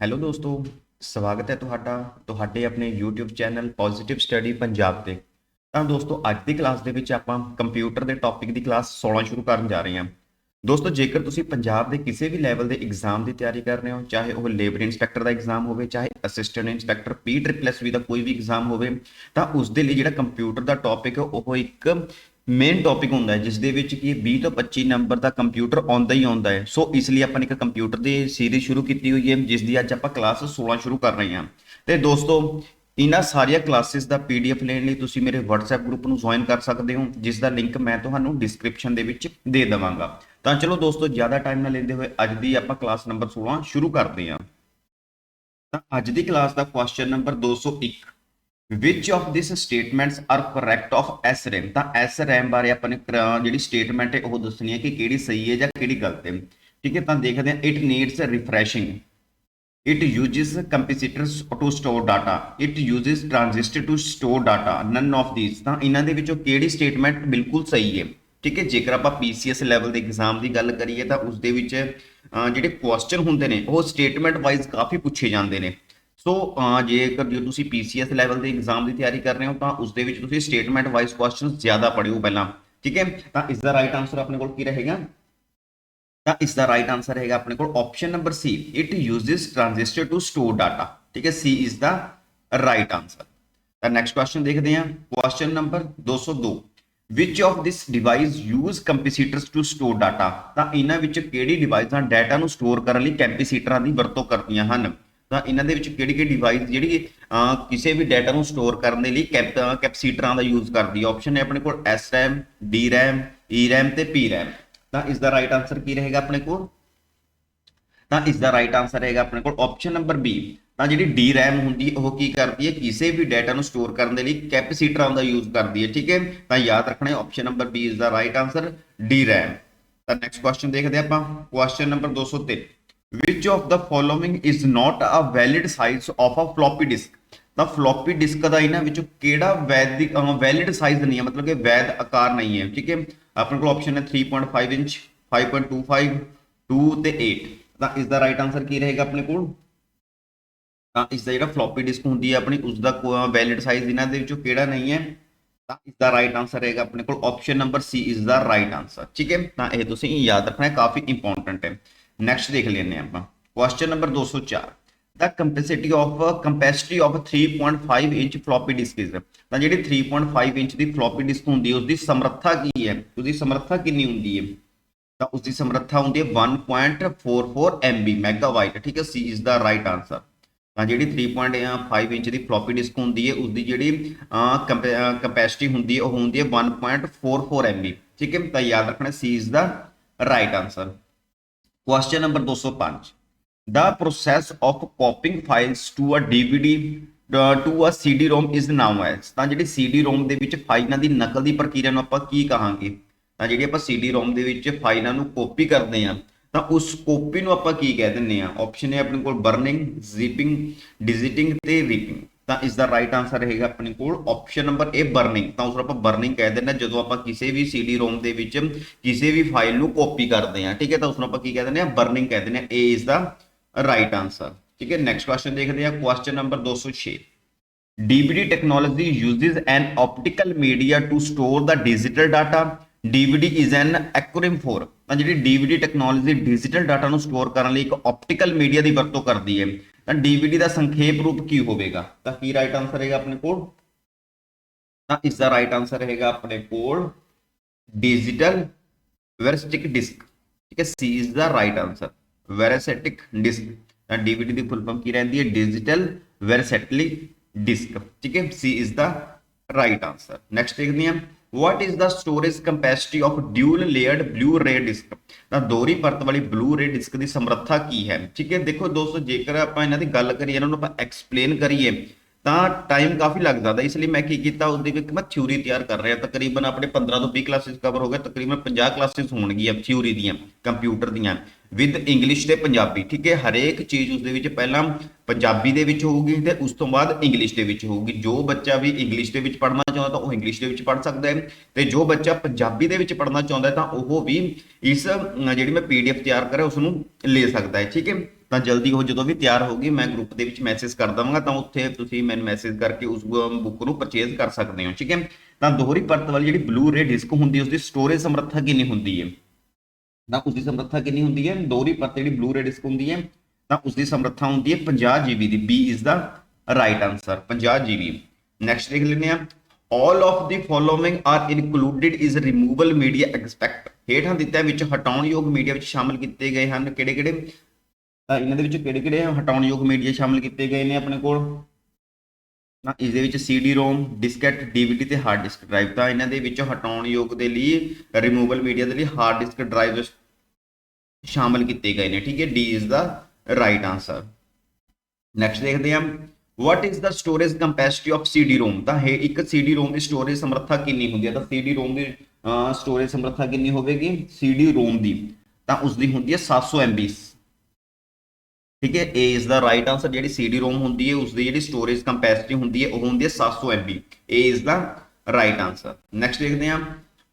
Hello ਦੋਸਤੋ, ਸਵਾਗਤ ਹੈ ਤੁਹਾਡਾ, ਤੁਹਾਡੇ ਆਪਣੇ YouTube channel positive study Punjab ਤੇ। ਤਾਂ ਦੋਸਤੋ, ਅੱਜ ਦੀ ਕਲਾਸ ਦੇ ਵਿੱਚ ਆਪਾਂ ਕੰਪਿਊਟਰ ਦੇ ਟੌਪਿਕ ਦੀ ਕਲਾਸ 16 ਸ਼ੁਰੂ ਕਰਨ ਜਾ ਰਹੇ ਹਾਂ। ਦੋਸਤੋ, ਜੇਕਰ ਤੁਸੀਂ ਪੰਜਾਬ ਦੇ ਕਿਸੇ ਵੀ ਲੈਵਲ ਦੇ ਐਗਜ਼ਾਮ ਦੀ ਤਿਆਰੀ ਕਰ ਰਹੇ ਹੋ, ਚਾਹੇ ਉਹ ਲੇਬਰ ਇੰਸਪੈਕਟਰ ਦਾ ਐਗਜ਼ਾਮ ਹੋਵੇ, ਚਾਹੇ ਅਸਿਸਟੈਂਟ ਇੰਸਪੈਕਟਰ ਪੀ ਟ੍ਰਿਪਲ ਵੀ ਦਾ ਕੋਈ ਵੀ ਐਗਜ਼ਾਮ ਹੋਵੇ, ਤਾਂ ਉਸ ਦੇ ਲਈ ਜਿਹੜਾ ਕੰਪਿਊਟਰ ਦਾ ਟੌਪਿਕ ਹੈ, ਉਹ ਇੱਕ ਮੇਨ ਟੌਪਿਕ ਹੁੰਦਾ ਜਿਸ ਦੇ ਵਿੱਚ ਕਿ 20 ਤੋਂ 25 ਨੰਬਰ ਦਾ ਕੰਪਿਊਟਰ ਆਉਂਦਾ ਹੀ ਆਉਂਦਾ ਹੈ। ਸੋ ਇਸ ਲਈ ਆਪਾਂ ਨੇ ਇੱਕ ਕੰਪਿਊਟਰ ਦੀ ਸੀਰੀਜ਼ ਸ਼ੁਰੂ ਕੀਤੀ ਹੋਈ ਹੈ, ਜਿਸ ਦੀ ਅੱਜ ਆਪਾਂ ਕਲਾਸ 16 ਸ਼ੁਰੂ ਕਰ ਰਹੇ ਹਾਂ। ਤੇ ਦੋਸਤੋ, ਇਹਨਾਂ ਸਾਰੀਆਂ ਕਲਾਸਿਸ ਦਾ ਪੀਡੀਐਫ ਲੈਣ ਲਈ ਤੁਸੀਂ ਮੇਰੇ WhatsApp ਗਰੁੱਪ ਨੂੰ ਜੁਆਇਨ ਕਰ ਸਕਦੇ ਹੋ, ਜਿਸ ਦਾ ਲਿੰਕ ਮੈਂ ਤੁਹਾਨੂੰ ਡਿਸਕ੍ਰਿਪਸ਼ਨ ਦੇ ਵਿੱਚ ਦੇ ਦੇਵਾਂਗਾ। ਤਾਂ ਚਲੋ ਦੋਸਤੋ, ਜ਼ਿਆਦਾ ਟਾਈਮ ਨਾ ਲੈਂਦੇ ਹੋਏ ਅੱਜ ਦੀ ਆਪਾਂ ਕਲਾਸ ਨੰਬਰ 16 ਸ਼ੁਰੂ ਕਰਦੇ ਹਾਂ। ਤਾਂ ਅੱਜ ਦੀ class the question number 201 which of these statements are correct of SRAM ਤਾਂ SRAM ਬਾਰੇ ਆਪਾਂ ਨੇ ਜਿਹੜੀ ਸਟੇਟਮੈਂਟ ਹੈ, ਉਹ ਦੱਸਣੀ ਹੈ ਕਿ ਕਿਹੜੀ ਸਹੀ ਹੈ ਜਾਂ ਕਿਹੜੀ ਗਲਤ ਹੈ। ਠੀਕ ਹੈ, ਤਾਂ ਦੇਖਦੇ ਹਾਂ। It needs refreshing it uses capacitors to store data. It uses transistor to store data. None of these. ਤਾਂ ਇਹਨਾਂ ਦੇ ਵਿੱਚੋਂ ਕਿਹੜੀ ਸਟੇਟਮੈਂਟ ਬਿਲਕੁਲ ਸਹੀ ਹੈ? ਠੀਕ ਹੈ, ਜੇਕਰ ਆਪਾਂ PCS ਲੈਵਲ ਦੇ ਐਗਜ਼ਾਮ ਦੀ ਗੱਲ ਕਰੀਏ ਤਾਂ ਉਸ ਦੇ ਵਿੱਚ ਜਿਹੜੇ ਕੁਐਸਚਨ ਹੁੰਦੇ ਨੇ, ਉਹ ਸਟੇਟਮੈਂਟ ਵਾਈਜ਼ ਕਾਫੀ ਪੁੱਛੇ ਜਾਂਦੇ ਨੇ। ਸੋ ਜੇਕਰ ਜੇ ਤੁਸੀਂ PCS ਲੈਵਲ ਦੇ ਐਗਜ਼ਾਮ ਦੀ ਤਿਆਰੀ ਕਰ ਰਹੇ ਹੋ, ਤਾਂ ਉਸ ਦੇ ਵਿੱਚ ਤੁਸੀਂ ਸਟੇਟਮੈਂਟ ਵਾਈਜ਼ ਕੁਐਸਚਨ ਜ਼ਿਆਦਾ ਪੜ੍ਹਿਓ ਪਹਿਲਾਂ। ਠੀਕ ਹੈ? ਤਾਂ ਇਸ ਦਾ ਰਾਈਟ ਆਨਸਰ ਆਪਣੇ ਕੋਲ ਕੀ ਰਹੇਗਾ? ਤਾਂ ਇਸ ਦਾ ਰਾਈਟ ਆਨਸਰ ਹੈਗਾ ਆਪਣੇ ਕੋਲ option number C it uses transistor to store data ਠੀਕ ਹੈ? ਸੀ ਇਸ ਦਾ ਰਾਈਟ ਆਨਸਰ ਤਾਂ ਨੈਕਸਟ ਕੁਐਸਚਨ ਦੇਖਦੇ ਹਾਂ। Question number 202 which of this device use capacitors to store data ਤਾਂ ਇਹਨਾਂ ਵਿੱਚ ਕਿਹੜੀ ਡਿਵਾਈਸਾਂ ਡਾਟਾ ਨੂੰ ਸਟੋਰ ਕਰਨ ਲਈ ਕੈਪੈਸੀਟਰਾਂ ਦੀ ਵਰਤੋਂ ਕਰਦੀਆਂ ਹਨ? ਤਾਂ ਇਹਨਾਂ ਦੇ ਵਿੱਚ ਕਿਹੜੀ ਕਿਹੜੀ ਡਿਵਾਈਸ ਜਿਹੜੀ ਕਿਸੇ ਵੀ ਡਾਟਾ ਨੂੰ ਸਟੋਰ ਕਰਨ ਦੇ ਲਈ ਕੈਪਸੀਟਰਾਂ ਦਾ ਯੂਜ਼ ਕਰਦੀ ਹੈ। ਆਪਸ਼ਨ ਹੈ ਆਪਣੇ ਕੋਲ SRAM DRAM ERAM ਤੇ PRAM ਤਾਂ ਇਸ ਦਾ ਰਾਈਟ ਆਨਸਰ ਕੀ ਰਹੇਗਾ ਆਪਣੇ ਕੋਲ? ਤਾਂ ਇਸ ਦਾ ਰਾਈਟ ਆਨਸਰ ਰਹੇਗਾ ਆਪਣੇ ਕੋਲ ਆਪਸ਼ਨ ਨੰਬਰ B ਤਾਂ ਜਿਹੜੀ DRAM ਹੁੰਦੀ, ਉਹ ਕੀ ਕਰਦੀ ਹੈ? ਕਿਸੇ ਵੀ ਡਾਟਾ ਨੂੰ ਸਟੋਰ ਕਰਨ ਦੇ ਲਈ ਕੈਪੈਸੀਟਰਾਂ ਦਾ ਯੂਜ਼ ਕਰਦੀ ਹੈ, ਠੀਕ ਹੈ? ਤਾਂ ਯਾਦ ਰੱਖਣਾ ਹੈ ਆਪਸ਼ਨ ਨੰਬਰ B ਇਸ ਦਾ ਰਾਈਟ ਆਨਸਰ DRAM ਤਾਂ ਨੈਕਸਟ ਕੁਐਸਚਨ ਦੇਖਦੇ ਹਾਂ ਆਪਾਂ। Question number 203 which of the following is not a valid size of a floppy disk. ਤਾਂ ਫਲੋਪੀ ਡਿਸਕ ਦਾ ਇਹਨਾਂ ਵਿੱਚੋਂ ਕਿਹੜਾ ਵੈਲਿਡ ਵੈਲਿਡ ਸਾਈਜ਼ ਨਹੀਂ ਹੈ, ਮਤਲਬ ਕਿ ਵੈਧ ਆਕਾਰ ਨਹੀਂ ਹੈ, ਠੀਕ ਹੈ? ਆਪਣੇ ਕੋਲ ਆਪਸ਼ਨ ਹੈ 3.5 ਇੰਚ 5.25 2 ਤੇ 8 ਤਾਂ ਇਸ ਦਾ ਰਾਈਟ ਆਨਸਰ ਕੀ ਰਹੇਗਾ ਆਪਣੇ ਕੋਲ? ਤਾਂ ਇਸ ਦਾ ਜਿਹੜਾ ਫਲੋਪੀ ਡਿਸਕ ਹੁੰਦੀ ਹੈ ਆਪਣੀ ਉਸ ਦਾ ਵੈਲਿਡ ਸਾਈਜ਼ ਇਹਨਾਂ ਦੇ ਵਿੱਚੋਂ ਕਿਹੜਾ ਨਹੀਂ ਹੈ? ਤਾਂ ਇਸ ਦਾ ਰਾਈਟ ਆਨਸਰ ਰਹੇਗਾ ਆਪਣੇ ਕੋਲ ਆਪਸ਼ਨ ਨੰਬਰ ਸੀ ਇਸ ਦਾ ਰਾਈਟ ਆਨਸਰ ਠੀਕ ਹੈ? ਤਾਂ ਇਹ ਤੁਸੀਂ ਯਾਦ ਰੱਖਣਾ ਹੈ ਕਾਫੀ ਇੰਪੋਰਟੈਂਟ ਹੈ। ਨੈਕਸਟ ਦੇਖ ਲੈਂਦੇ ਹਾਂ ਆਪਾਂ। Question number 204 the capacity of capacity of 3.5 inch floppy disk is ਤਾਂ ਜਿਹੜੀ 3.5 ਇੰਚ ਦੀ ਫਲੋਪੀ ਡਿਸਕ ਹੁੰਦੀ ਹੈ ਉਸ ਦੀ ਸਮਰੱਥਾ ਕੀ ਹੈ? ਉਸ ਦੀ ਸਮਰੱਥਾ ਕਿੰਨੀ ਹੁੰਦੀ ਹੈ? ਤਾਂ ਉਸ ਦੀ ਸਮਰੱਥਾ ਹੁੰਦੀ ਹੈ 1.44 MB ਮੈਗਾਬਾਈਟ ਠੀਕ ਹੈ ਸੀ ਇਸ ਦਾ ਰਾਈਟ ਆਨਸਰ ਤਾਂ ਜਿਹੜੀ 3.5 ਇੰਚ ਦੀ ਫਲੋਪੀ ਡਿਸਕ ਹੁੰਦੀ ਹੈ ਉਸ ਦੀ ਜਿਹੜੀ ਕੈਪੈਸਿਟੀ ਹੁੰਦੀ ਹੈ, ਉਹ ਹੁੰਦੀ ਹੈ 1.44 MB ਠੀਕ ਹੈ, ਤਾਂ ਯਾਦ ਰੱਖਣਾ ਸੀ ਇਸ ਦਾ right answer question number 205 the process of copying files to a dvd to uh a cd-rom is known as ਤਾਂ ਜਿਹੜੀ cd-rom ਦੇ ਵਿੱਚ ਫਾਈਲਾਂ ਦੀ ਨਕਲ ਦੀ ਪ੍ਰਕਿਰਿਆ ਨੂੰ ਆਪਾਂ ਕੀ ਕਹਾਂਗੇ? ਤਾਂ ਜਿਹੜੀ ਆਪਾਂ cd-rom ਦੇ ਵਿੱਚ ਫਾਈਲਾਂ ਨੂੰ ਕਾਪੀ ਕਰਦੇ ਹਾਂ, ਤਾਂ ਉਸ ਕਾਪੀ ਨੂੰ ਆਪਾਂ ਕੀ ਕਹਿ ਦਿੰਦੇ ਆ ਆਪਸ਼ਨ ਹੈ ਆਪਣੇ ਕੋਲ ਬਰਨਿੰਗ ਜ਼ਿਪਿੰਗ ਡਿਜੀਟਿੰਗ ਤੇ ਰੀਪਿੰਗ ਤਾਂ ਇਸ ਦਾ ਰਾਈਟ ਆਨਸਰ ਰਹੇਗਾ ਆਪਣੇ ਕੋਲ ਆਪਸ਼ਨ ਨੰਬਰ A ਬਰਨਿੰਗ ਤਾਂ ਉਸ ਨੂੰ ਆਪਾਂ ਬਰਨਿੰਗ ਕਹਿ ਦਿੰਦੇ ਹਾਂ, ਜਦੋਂ ਆਪਾਂ ਕਿਸੇ ਵੀ CD-ROM ਦੇ ਵਿੱਚ ਕਿਸੇ ਵੀ ਫਾਈਲ ਨੂੰ ਕਾਪੀ ਕਰਦੇ ਹਾਂ, ਠੀਕ ਹੈ, ਤਾਂ ਉਸ ਨੂੰ ਆਪਾਂ ਕੀ ਕਹਿ ਦਿੰਦੇ ਹਾਂ ਬਰਨਿੰਗ ਕਹਿ ਦਿੰਦੇ ਹਾਂ। A ਇਸ ਦਾ ਰਾਈਟ ਆਨਸਰ ਠੀਕ ਹੈ। ਨੈਕਸਟ ਕੁਐਸਚਨ ਦੇਖਦੇ ਹਾਂ question number 206 DVD technology uses an optical media to store the digital data. DVD is an acronym for, ਤਾਂ ਜਿਹੜੀ DVD ਟੈਕਨੋਲੋਜੀ ਡਿਜੀਟਲ ਡਾਟਾ ਨੂੰ ਸਟੋਰ ਕਰਨ ਲਈ ਇੱਕ ਆਪਟੀਕਲ ਮੀਡੀਆ ਦੀ ਵਰਤੋਂ ਕਰਦੀ ਹੈ। ਤਾਂ DVD ਦਾ ਸੰਖੇਪ ਰੂਪ ਕੀ ਹੋਵੇਗਾ? ਤਾਂ ਕੀ ਰਾਈਟ ਆਨਸਰ ਰਹੇਗਾ ਆਪਣੇ ਕੋਲ? ਤਾਂ ਇਸ ਦਾ ਰਾਈਟ ਆਨਸਰ ਰਹੇਗਾ ਆਪਣੇ ਕੋਲ ਡਿਜੀਟਲ ਵੈਰਸਟਿਕ ਡਿਸਕ ਠੀਕ ਹੈ ਸੀ ਇਸ ਦਾ ਰਾਈਟ ਆਨਸਰ ਵੈਰਸਟਿਕ ਡਿਸਕ ਤਾਂ DVD ਦੀ ਫੁੱਲ ਫਾਰਮ ਕੀ ਰਹਿੰਦੀ ਹੈ? ਡਿਜੀਟਲ ਵੈਰਸਟਿਕ ਡਿਸਕ ਠੀਕ ਹੈ ਸੀ ਇਸ ਦਾ ਰਾਈਟ ਆਨਸਰ ਨੈਕਸਟ ਦੇਖਦੇ ਹਾਂ। What is the storage capacity of dual layered blu-ray disk? ਤਾਂ ਦੋਹਰੀ ਪਰਤ ਵਾਲੀ blu-ray disk ਦੀ ਸਮਰੱਥਾ ਕੀ ਹੈ? ਠੀਕ ਹੈ, ਦੇਖੋ ਦੋਸਤੋ, ਜੇਕਰ ਆਪਾਂ ਇਹਨਾਂ ਦੀ ਗੱਲ ਕਰੀਏ, ਇਹਨਾਂ ਨੂੰ ਆਪਾਂ ਐਕਸਪਲੇਨ ਕਰੀਏ, ਤਾਂ ਟਾਈਮ ਕਾਫੀ ਲੱਗ ਜਾਂਦਾ। ਇਸ ਲਈ ਮੈਂ ਕੀ ਕੀਤਾ, ਉਸ ਦੀ ਮੈਂ ਥਿਊਰੀ ਤਿਆਰ ਕਰ ਰਿਹਾ। ਤਕਰੀਬਨ ਆਪਣੇ 15 ਤੋਂ 20 ਕਲਾਸਿਸ ਕਵਰ ਹੋ ਗਏ, ਤਕਰੀਬਨ 50 ਕਲਾਸਿਸ ਹੋਣਗੀਆਂ ਥਿਊਰੀ ਦੀਆਂ ਕੰਪਿਊਟਰ ਦੀਆਂ। ਵਿਦ ਇੰਗਲਿਸ਼ ਤੇ ਪੰਜਾਬੀ, ਠੀਕ ਹੈ? ਹਰੇਕ ਚੀਜ਼ ਉਸ ਦੇ ਵਿੱਚ ਪਹਿਲਾਂ ਪੰਜਾਬੀ ਦੇ ਵਿੱਚ ਹੋਊਗੀ ਤੇ ਉਸ ਤੋਂ ਬਾਅਦ ਇੰਗਲਿਸ਼ ਦੇ ਵਿੱਚ ਹੋਊਗੀ। ਜੋ ਬੱਚਾ ਵੀ ਇੰਗਲਿਸ਼ ਦੇ ਵਿੱਚ ਪੜ੍ਹਨਾ ਚਾਹੁੰਦਾ ਤਾਂ ਉਹ ਇੰਗਲਿਸ਼ ਦੇ ਵਿੱਚ ਪੜ੍ਹ ਸਕਦਾ ਹੈ ਤੇ ਜੋ ਬੱਚਾ ਪੰਜਾਬੀ ਦੇ ਵਿੱਚ ਪੜ੍ਹਨਾ ਚਾਹੁੰਦਾ ਹੈ ਤਾਂ ਉਹ ਵੀ ਇਸ ਜਿਹੜੀ ਮੈਂ ਪੀਡੀਐਫ ਤਿਆਰ ਕਰਿਆ ਉਸ ਨੂੰ ਲੈ ਸਕਦਾ ਹੈ, ਠੀਕ ਹੈ? ਤਾਂ ਜਲਦੀ ਉਹ ਜਦੋਂ ਵੀ ਤਿਆਰ ਹੋਗੀ ਮੈਂ ਗਰੁੱਪ ਦੇ ਵਿੱਚ ਮੈਸੇਜ ਕਰ ਦਵਾਂਗਾ ਤਾਂ ਉੱਥੇ ਤੁਸੀਂ ਮੈਨੂੰ ਮੈਸੇਜ ਕਰਕੇ ਉਸ ਬੁੱਕ ਨੂੰ ਪਰਚੇਜ਼ ਕਰ ਸਕਦੇ ਹੋ, ਠੀਕ ਹੈ? ਤਾਂ ਦੋਹਰੀ ਪਰਤ ਵਾਲੀ ਜਿਹੜੀ ਬਲੂ ਰੇ ਡਿਸਕ ਹੁੰਦੀ ਹੈ ਉਸ ਦੀ ਸਟੋਰੇਜ ਸਮਰੱਥਾ ਕਿੰਨੀ ਹੁੰਦੀ ਹੈ? ਤਾਂ ਉਸ ਦੀ ਸਮਰੱਥਾ ਕਿੰਨੀ ਹੁੰਦੀ ਹੈ? ਦੋਹਰੀ ਪਰਤ ਜਿਹੜੀ ਬਲੂ ਰੇ ਡਿਸਕ ਹੁੰਦੀ ਹੈ, ਤਾਂ ਉਸ ਦੀ ਸਮਰੱਥਾ ਹੁੰਦੀ ਹੈ 50 GB ਦੀ। B is the right answer 50 GB next ਦੇਖ ਲੈਂਦੇ ਆ all of the following are included is removable media aspect ਹੇਠਾਂ ਦਿੱਤਾ ਵਿੱਚ ਹਟਾਉਣਯੋਗ ਮੀਡੀਆ ਵਿੱਚ ਸ਼ਾਮਲ ਕੀਤੇ ਗਏ ਹਨ। ਕਿਹੜੇ ਕਿਹੜੇ ਤਾਂ ਇਹਨਾਂ ਦੇ ਵਿੱਚ ਕਿਹੜੇ ਕਿਹੜੇ ਹਟਾਉਣ ਯੋਗ ਮੀਡੀਆ ਸ਼ਾਮਲ ਕੀਤੇ ਗਏ ਨੇ ਆਪਣੇ ਕੋਲ? ਤਾਂ ਇਸ ਦੇ ਵਿੱਚ CD ROM ਡਿਸਕਟ DVD ਤੇ ਹਾਰਡ ਡਿਸਕ ਡਰਾਈਵ ਤਾਂ ਇਹਨਾਂ ਦੇ ਵਿੱਚੋਂ ਹਟਾਉਣ ਯੋਗ ਦੇ ਲਈ ਰਿਮੂਵਲ ਮੀਡੀਆ ਦੇ ਲਈ ਹਾਰਡ ਡਿਸਕ ਡਰਾਈਵ ਸ਼ਾਮਲ ਕੀਤੇ ਗਏ ਨੇ, ਠੀਕ ਹੈ? D is the right answer next ਦੇਖਦੇ ਹਾਂ what is the storage capacity of CD ROM? ਤਾਂ ਹੈ ਇੱਕ CD ROM ਦੀ ਸਟੋਰੇਜ ਸਮਰੱਥਾ ਕਿੰਨੀ ਹੁੰਦੀ ਹੈ? ਤਾਂ CD ROM ਦੀ ਸਟੋਰੇਜ ਸਮਰੱਥਾ ਕਿੰਨੀ ਹੋਵੇਗੀ? CD ROM ਦੀ। ਤਾਂ ਉਸ ਦੀ ਹੁੰਦੀ ਹੈ 700 MB ਠੀਕ ਹੈ ਏ ਇਸ ਦਾ ਰਾਈਟ ਆਨਸਰ ਜਿਹੜੀ CD ਰੋਮ ਹੁੰਦੀ ਹੈ ਉਸ ਦੀ ਜਿਹੜੀ ਸਟੋਰੇਜ ਕੰਪੈਸਿਟੀ ਹੁੰਦੀ ਹੈ, ਉਹ ਹੁੰਦੀ ਹੈ 700 MB A is the right answer next ਦੇਖਦੇ ਹਾਂ।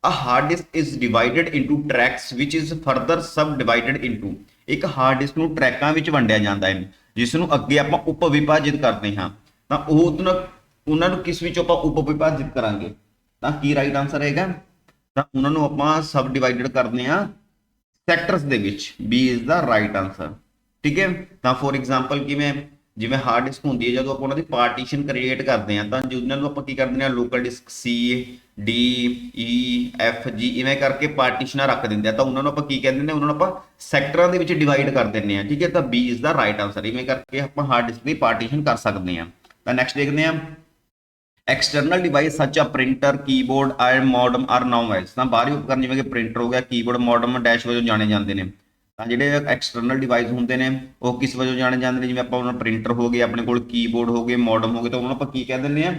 ਅ hard disk is is divided tracks tracks is further sub subdivided into ਇੱਕ ਹਾਰਡ ਡਿਸਕ ਨੂੰ ਟਰੈਕਾਂ ਵਿੱਚ ਵੰਡਿਆ ਜਾਂਦਾ ਹੈ। ਜਿਸ ਨੂੰ ਅੱਗੇ ਆਪਾਂ ਉਪ ਵਿਭਾਜਿਤ ਕਰਦੇ ਹਾਂ। ਤਾਂ ਉਹ ਉਹਨਾਂ ਉਹਨਾਂ ਨੂੰ ਕਿਸ ਵਿੱਚ ਆਪਾਂ ਉਪ ਵਿਭਾਜਿਤ ਕਰਾਂਗੇ? ਤਾਂ ਕੀ ਰਾਈਟ ਆਨਸਰ ਹੈਗਾ? ਤਾਂ ਉਹਨਾਂ ਨੂੰ ਆਪਾਂ ਸਬ ਡਿਵਾਈਡਡ ਕਰਦੇ ਹਾਂ। ਸੈਕਟਰਸ ਦੇ ਵਿੱਚ। B is the right answer ਠੀਕ ਹੈ? ਤਾਂ ਫੋਰ ਐਗਜ਼ਾਮਪਲ ਕਿਵੇਂ? ਜਿਵੇਂ ਹਾਰਡ ਡਿਸਕ ਹੁੰਦੀ ਹੈ, ਜਦੋਂ ਆਪਾਂ ਉਹਨਾਂ ਦੀ ਪਾਰਟੀਸ਼ਨ ਕ੍ਰੀਏਟ ਕਰਦੇ ਹਾਂ, ਤਾਂ ਜਿਹਨਾਂ ਨੂੰ ਆਪਾਂ ਕੀ ਕਰ ਦਿੰਦੇ ਹਾਂ? Local disk C, D E F, G ਇਵੇਂ ਕਰਕੇ ਪਾਰਟੀਸ਼ਨਾਂ ਰੱਖ ਦਿੰਦੇ ਆ ਤਾਂ ਉਹਨਾਂ ਨੂੰ ਆਪਾਂ ਕੀ ਕਹਿੰਦੇ ਨੇ? ਉਹਨਾਂ ਨੂੰ ਆਪਾਂ ਸੈਕਟਰਾਂ ਦੇ ਵਿੱਚ ਡਿਵਾਈਡ ਕਰ ਦਿੰਦੇ ਆ ਠੀਕ ਹੈ? ਤਾਂ B is the right answer ਇਵੇਂ ਕਰਕੇ ਆਪਾਂ ਹਾਰਡ ਡਿਸਕ ਦੀ ਪਾਰਟੀਸ਼ਨ ਕਰ ਸਕਦੇ ਹਾਂ। ਤਾਂ ਨੈਕਸਟ ਦੇਖਦੇ ਹਾਂ। External device such as printer keyboard or modem are known as ਤਾਂ ਬਾਹਰੀ ਉਪਕਰਨ ਜਿਵੇਂ ਕਿ ਪ੍ਰਿੰਟਰ ਹੋ ਗਿਆ ਕੀਬੋਰਡ ਮੋਡਮ ਡੈਸ਼ ਵਜੋਂ ਜਾਣੇ ਜਾਂਦੇ ਨੇ। ਤਾਂ ਜਿਹੜੇ ਐਕਸਟਰਨਲ ਡਿਵਾਈਸ ਹੁੰਦੇ ਨੇ, ਉਹ ਕਿਸ ਵਜੋਂ ਜਾਣੇ ਜਾਂਦੇ ਨੇ? ਜਿਵੇਂ ਆਪਾਂ ਉਹਨਾਂ ਪ੍ਰਿੰਟਰ ਹੋ ਗਏ, ਆਪਣੇ ਕੋਲ ਕੀਬੋਰਡ ਹੋ ਗਏ ਮੋਡਮ ਹੋ ਗਏ, ਤਾਂ ਉਹਨਾਂ ਨੂੰ ਆਪਾਂ ਕੀ ਕਹਿ ਦਿੰਦੇ ਆ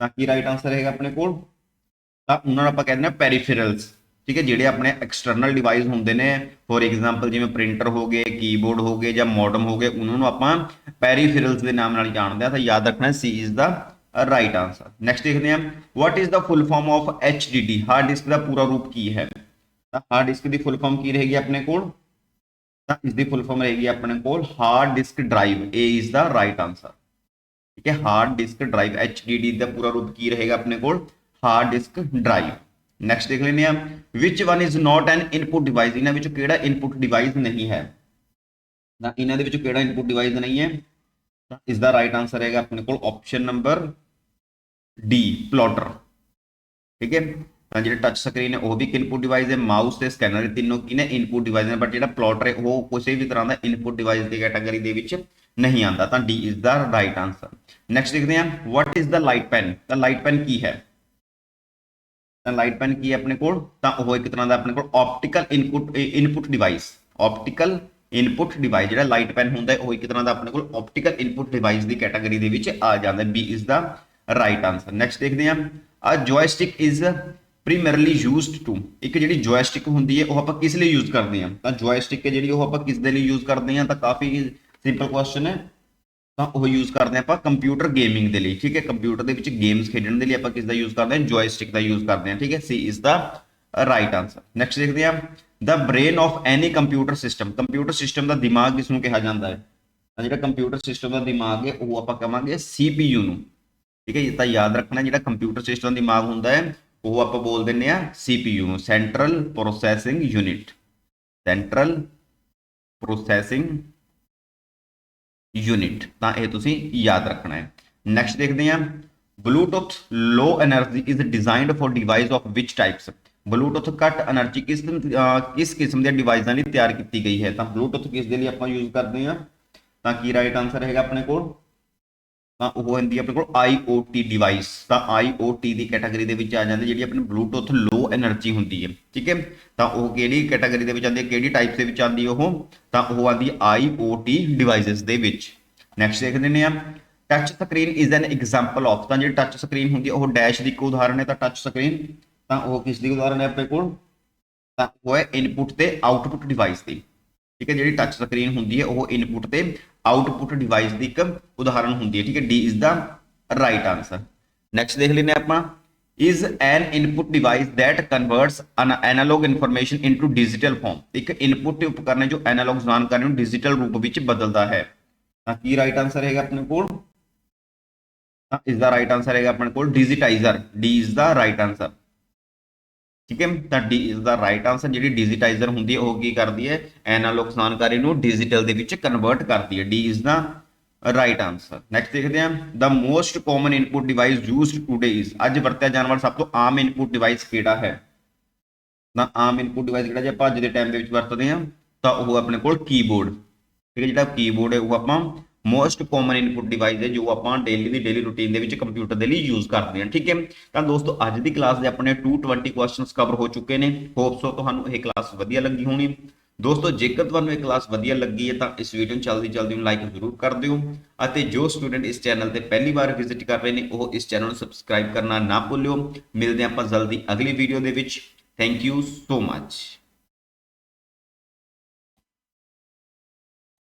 ਤਾਂ ਕੀ ਰਾਈਟ ਆਨਸਰ ਹੈਗਾ ਆਪਣੇ ਕੋਲ? ਤਾਂ ਉਹਨਾਂ ਨੂੰ ਆਪਾਂ ਕਹਿੰਦੇ ਆ ਪੈਰੀਫਿਰਲਸ ਠੀਕ ਹੈ, ਜਿਹੜੇ ਆਪਣੇ ਐਕਸਟਰਨਲ ਡਿਵਾਈਸ ਹੁੰਦੇ ਨੇ ਫੋਰ ਐਗਜ਼ਾਮਪਲ ਜਿਵੇਂ ਪ੍ਰਿੰਟਰ ਹੋ ਗਏ ਕੀਬੋਰਡ ਹੋ ਗਏ ਜਾਂ ਮੋਡਮ ਹੋ ਗਏ, ਉਹਨਾਂ ਨੂੰ ਆਪਾਂ ਪੈਰੀਫਿਰਲਸ ਦੇ ਨਾਮ ਨਾਲ ਜਾਣਦੇ ਆ ਤਾਂ ਯਾਦ ਰੱਖਣਾ C is the right answer next ਦੇਖਦੇ ਹਾਂ what is the full form of HDD hard disk ਦਾ ਪੂਰਾ ਰੂਪ ਕੀ ਹੈ? ਤਾਂ ਹਾਰਡ ਡਿਸਕ ਦੀ ਫੁੱਲ ਫਾਰਮ ਕੀ ਰਹੇਗੀ ਆਪਣੇ ਕੋਲ? ਤਾਂ ਇਸ ਦੀ ਫੁੱਲ ਫਾਰਮ ਰਹੇਗੀ ਆਪਣੇ ਕੋਲ hard disk drive A is the right answer ਠੀਕ ਹੈ ਹਾਰਡ ਡਿਸਕ ਡਰਾਈਵ HDD ਦਾ ਪੂਰਾ ਰੂਪ ਕੀ ਰਹੇਗਾ ਆਪਣੇ ਕੋਲ? ਹਾਰਡ ਡਿਸਕ ਡਰਾਈਵ ਨੈਕਸਟ ਦੇਖ ਲੈਂਦੇ ਹਾਂ which one is not an input device ਇਹਨਾਂ ਵਿੱਚੋਂ ਕਿਹੜਾ ਇਨਪੁਟ ਡਿਵਾਈਸ ਨਹੀਂ ਹੈ? ਤਾਂ ਇਹਨਾਂ ਦੇ ਵਿੱਚੋਂ ਕਿਹੜਾ ਇਨਪੁਟ ਡਿਵਾਈਸ ਨਹੀਂ ਹੈ? ਤਾਂ ਇਸ ਦਾ ਰਾਈਟ ਆਨਸਰ ਹੈਗਾ ਆਪਣੇ ਕੋਲ ਆਪਸ਼ਨ ਨੰਬਰ ਡੀ ਪਲੋਟਰ ਠੀਕ ਹੈ ਤਾਂ ਜਿਹੜੇ ਟੱਚ ਸਕਰੀਨ ਹੈ ਉਹ ਵੀ ਇੱਕ ਇਨਪੁਟ ਡਿਵਾਈਸ ਹੈ ਮਾਊਸ ਤੇ ਸਕੈਨਰ ਤਿੰਨੋਂ ਕੀ ਨੇ ਇਨਪੁਟ ਡਿਵਾਈਸ ਨੇ ਬਟ ਜਿਹੜਾ ਪਲੋਟਰ ਹੈ, ਉਹ ਕਿਸੇ ਵੀ ਤਰ੍ਹਾਂ ਦਾ ਇਨਪੁਟ ਡਿਵਾਈਸ ਦੀ ਕੈਟਾਗਰੀ ਦੇ ਵਿੱਚ ਨਹੀਂ ਆਉਂਦਾ। ਤਾਂ D is the right answer next ਦੇਖਦੇ ਹਾਂ what is the light pen ਤਾਂ ਲਾਈਟ ਪੈਨ ਕੀ ਹੈ? ਤਾਂ ਲਾਈਟ ਪੈਨ ਕੀ ਹੈ ਆਪਣੇ ਕੋਲ? ਤਾਂ ਉਹ ਇੱਕ ਤਰ੍ਹਾਂ ਦਾ ਆਪਣੇ ਕੋਲ optical input input device optical input device ਜਿਹੜਾ ਲਾਈਟ ਪੈਨ ਹੁੰਦਾ ਉਹ ਇੱਕ ਤਰ੍ਹਾਂ ਦਾ ਆਪਣੇ ਕੋਲ ਆਪਟੀਕਲ ਇਨਪੁਟ ਡਿਵਾਈਸ ਦੀ ਕੈਟਾਗਰੀ ਦੇ ਵਿੱਚ ਆ ਜਾਂਦਾ B is the right answer next ਦੇਖਦੇ ਹਾਂ a joystick is primarily used to ਇੱਕ ਜਿਹੜੀ ਜੋਇਸਟਿਕ ਹੁੰਦੀ ਹੈ, ਉਹ ਆਪਾਂ ਕਿਸ ਲਈ ਯੂਜ਼ ਕਰਦੇ ਹਾਂ? ਤਾਂ ਜੋਇਸਟਿਕ ਹੈ ਜਿਹੜੀ ਉਹ ਆਪਾਂ ਕਿਸ ਦੇ ਲਈ ਯੂਜ਼ ਕਰਦੇ ਹਾਂ? ਤਾਂ ਕਾਫੀ ਸਿੰਪਲ ਕੁਐਸਚਨ ਹੈ। ਤਾਂ ਉਹ ਯੂਜ਼ ਕਰਦੇ ਆਪਾਂ ਕੰਪਿਊਟਰ ਗੇਮਿੰਗ ਦੇ ਲਈ, ਠੀਕ ਹੈ? ਕੰਪਿਊਟਰ ਦੇ ਵਿੱਚ ਗੇਮਸ ਖੇਡਣ ਦੇ ਲਈ ਆਪਾਂ ਕਿਸ ਦਾ ਯੂਜ਼ ਕਰਦੇ ਹਾਂ? ਜੋਇਸਟਿਕ ਦਾ ਯੂਜ਼ ਕਰਦੇ ਹਾਂ, ਠੀਕ ਹੈ? C is the right answer next ਦੇਖਦੇ ਹਾਂ। The brain of any computer system computer system ਦਾ ਦਿਮਾਗ ਕਿਸ ਨੂੰ ਕਿਹਾ ਜਾਂਦਾ ਹੈ? ਤਾਂ ਜਿਹੜਾ ਕੰਪਿਊਟਰ ਸਿਸਟਮ ਦਾ ਦਿਮਾਗ ਹੈ, ਉਹ ਆਪਾਂ ਕਹਾਂਗੇ CPU ਨੂੰ। ਠੀਕ ਹੈ ਇਹ ਤਾਂ ਯਾਦ ਰੱਖਣਾ ਜਿਹੜਾ ਕੰਪਿਊਟਰ ਸਿਸਟਮ ਦਾ ਦਿਮਾਗ ਹੁੰਦਾ ਹੈ ਉਹ ਆਪਾਂ ਬੋਲ ਦਿੰਨੇ ਆ CPU ਨੂੰ central processing unit central processing unit ਤਾਂ ਇਹ ਤੁਸੀਂ ਯਾਦ ਰੱਖਣਾ ਹੈ ਨੈਕਸਟ ਦੇਖਦੇ ਹਾਂ Bluetooth low energy is designed for device of which types Bluetooth ਘੱਟ એનર્ਜੀ ਕਿਸ ਕਿਸ ਕਿਸਮ ਦੇ ਡਿਵਾਈਸਾਂ ਲਈ ਤਿਆਰ ਕੀਤੀ ਗਈ ਹੈ ਤਾਂ ਬਲੂਟੁੱਥ ਕਿਸ ਦੇ ਲਈ ਆਪਾਂ ਯੂਜ਼ ਕਰਦੇ ਹਾਂ ਤਾਂ ਕੀ ਰਾਈਟ ਆਨਸਰ ਹੈਗਾ ਆਪਣੇ ਕੋਲ ਤਾਂ ਉਹ ਹੁੰਦੀ ਆਪਣੇ ਕੋਲ IoT ਡਿਵਾਈਸ ਤਾਂ IoT ਦੀ ਕੈਟਾਗਰੀ ਦੇ ਵਿੱਚ ਆ ਜਾਂਦੇ ਜਿਹੜੀ ਆਪਣੀ ਬਲੂਟੁੱਥ ਲੋ એનર્ਜੀ ਹੁੰਦੀ ਹੈ ਠੀਕ ਹੈ? ਤਾਂ ਉਹ ਕਿਹੜੀ ਕੈਟਾਗਰੀ ਦੇ ਵਿੱਚ ਆਉਂਦੀ ਹੈ ਕਿਹੜੀ ਟਾਈਪ ਦੇ ਵਿੱਚ ਆਉਂਦੀ ਉਹ? ਤਾਂ ਉਹ ਆਉਂਦੀ IoT ਡਿਵਾਈਸਸ ਦੇ ਵਿੱਚ। ਨੈਕਸਟ ਦੇਖ ਨੇ ਆ touch screen is an example of ਤਾਂ ਜਿਹੜੀ ਟੱਚ ਸਕਰੀਨ ਹੁੰਦੀ ਹੈ ਉਹ ਡੈਸ਼ ਦੀ ਇੱਕ ਉਦਾਹਰਨ ਹੈ ਤਾਂ ਟੱਚ ਸਕਰੀਨ ਤਾਂ ਉਹ ਕਿਸ ਦੀ ਉਦਾਹਰਨ ਹੈ ਆਪਣੇ ਕੋਲ? ਤਾਂ ਉਹ ਹੈ ਇਨਪੁੱਟ ਤੇ ਆਊਟਪੁੱਟ ਡਿਵਾਈਸ ਦੀ। ਠੀਕ ਹੈ, ਜਿਹੜੀ ਟੱਚ ਸਕਰੀਨ ਹੁੰਦੀ ਹੈ, ਉਹ ਇਨਪੁਟ ਤੇ ਆਊਟਪੁੱਟ ਡਿਵਾਈਸ ਦੀ ਇੱਕ ਉਦਾਹਰਣ ਹੁੰਦੀ ਹੈ, ਠੀਕ ਹੈ D is the right answer next ਦੇਖ ਲੈਂਦੇ ਆਪਾਂ। Is an input device that converts an analog information into digital form? ਇੱਕ ਇਨਪੁਟ ਉਪਕਰਨ ਹੈ ਜੋ ਐਨਾਲੌਗ ਜਾਣਕਾਰੀ ਨੂੰ ਡਿਜੀਟਲ ਰੂਪ ਵਿੱਚ ਬਦਲਦਾ ਹੈ। ਤਾਂ ਕੀ ਰਾਈਟ ਆਨਸਰ ਹੈਗਾ ਆਪਣੇ ਕੋਲ? ਤਾਂ ਇਸ ਦਾ ਰਾਈਟ ਆਨਸਰ ਹੈਗਾ ਆਪਣੇ ਕੋਲ digitizer D is the right answer ਠੀਕ ਹੈ? ਤਾਂ D is the right answer ਜਿਹੜੀ ਡਿਜੀਟਾਈਜ਼ਰ ਹੁੰਦੀ ਹੈ, ਉਹ ਕੀ ਕਰਦੀ ਹੈ? ਐਨਾਲੌਗ ਜਾਣਕਾਰੀ ਨੂੰ ਡਿਜੀਟਲ ਦੇ ਵਿੱਚ ਕਨਵਰਟ ਕਰਦੀ ਹੈ। D is the right answer next ਦੇਖਦੇ ਹਾਂ। The most common input device used today is ਅੱਜ ਵਰਤਿਆ ਜਾਣ ਵਾਲਾ ਸਭ ਤੋਂ ਆਮ ਇਨਪੁਟ ਡਿਵਾਈਸ ਕਿਹੜਾ ਹੈ? ਤਾਂ ਆਮ ਇਨਪੁਟ ਡਿਵਾਈਸ ਕਿਹੜਾ ਜੇ ਆਪਾਂ ਅੱਜ ਦੇ ਟਾਈਮ ਦੇ ਵਿੱਚ ਵਰਤਦੇ ਹਾਂ, ਤਾਂ ਉਹ ਆਪਣੇ ਕੋਲ ਕੀਬੋਰਡ ਠੀਕ ਹੈ, ਜਿਹੜਾ ਕੀਬੋਰਡ ਹੈ, ਉਹ ਆਪਾਂ ਮੋਸਟ ਕਾਮਨ ਇਨਪੁਟ ਡਿਵਾਈਸ ਹੈ ਜੋ ਆਪਾਂ ਡੇਲੀ ਦੀ ਡੇਲੀ ਰੂਟੀਨ ਦੇ ਵਿੱਚ ਕੰਪਿਊਟਰ ਦੇ ਲਈ ਯੂਜ਼ ਕਰਦੇ ਹਾਂ, ਠੀਕ ਹੈ? ਤਾਂ ਦੋਸਤੋ, ਅੱਜ ਦੀ ਕਲਾਸ ਦੇ ਆਪਣੇ 220 ਕੁਐਸਚਨਸ ਕਵਰ ਹੋ ਚੁੱਕੇ ਨੇ। ਹੋਪ ਸੋ ਤੁਹਾਨੂੰ ਇਹ ਕਲਾਸ ਵਧੀਆ ਲੱਗੀ ਹੋਣੀ। ਦੋਸਤੋ, ਜੇਕਰ ਤੁਹਾਨੂੰ ਇਹ ਕਲਾਸ ਵਧੀਆ ਲੱਗੀ ਹੈ ਤਾਂ ਇਸ ਵੀਡੀਓ ਨੂੰ ਜਲਦੀ ਜਲਦੀ ਨੂੰ ਲਾਈਕ ਜ਼ਰੂਰ ਕਰ ਦਿਓ। ਅਤੇ ਜੋ ਸਟੂਡੈਂਟ ਇਸ ਚੈਨਲ ਤੇ ਪਹਿਲੀ ਵਾਰ ਵਿਜ਼ਿਟ ਕਰ ਰਹੇ ਨੇ, ਉਹ ਇਸ ਚੈਨਲ ਨੂੰ ਸਬਸਕ੍ਰਾਈਬ ਕਰਨਾ ਨਾ ਭੁੱਲਿਓ। ਮਿਲਦੇ ਹਾਂ ਆਪਾਂ ਜਲਦੀ ਅਗਲੀ ਵੀਡੀਓ ਦੇ ਵਿੱਚ। Thank you so much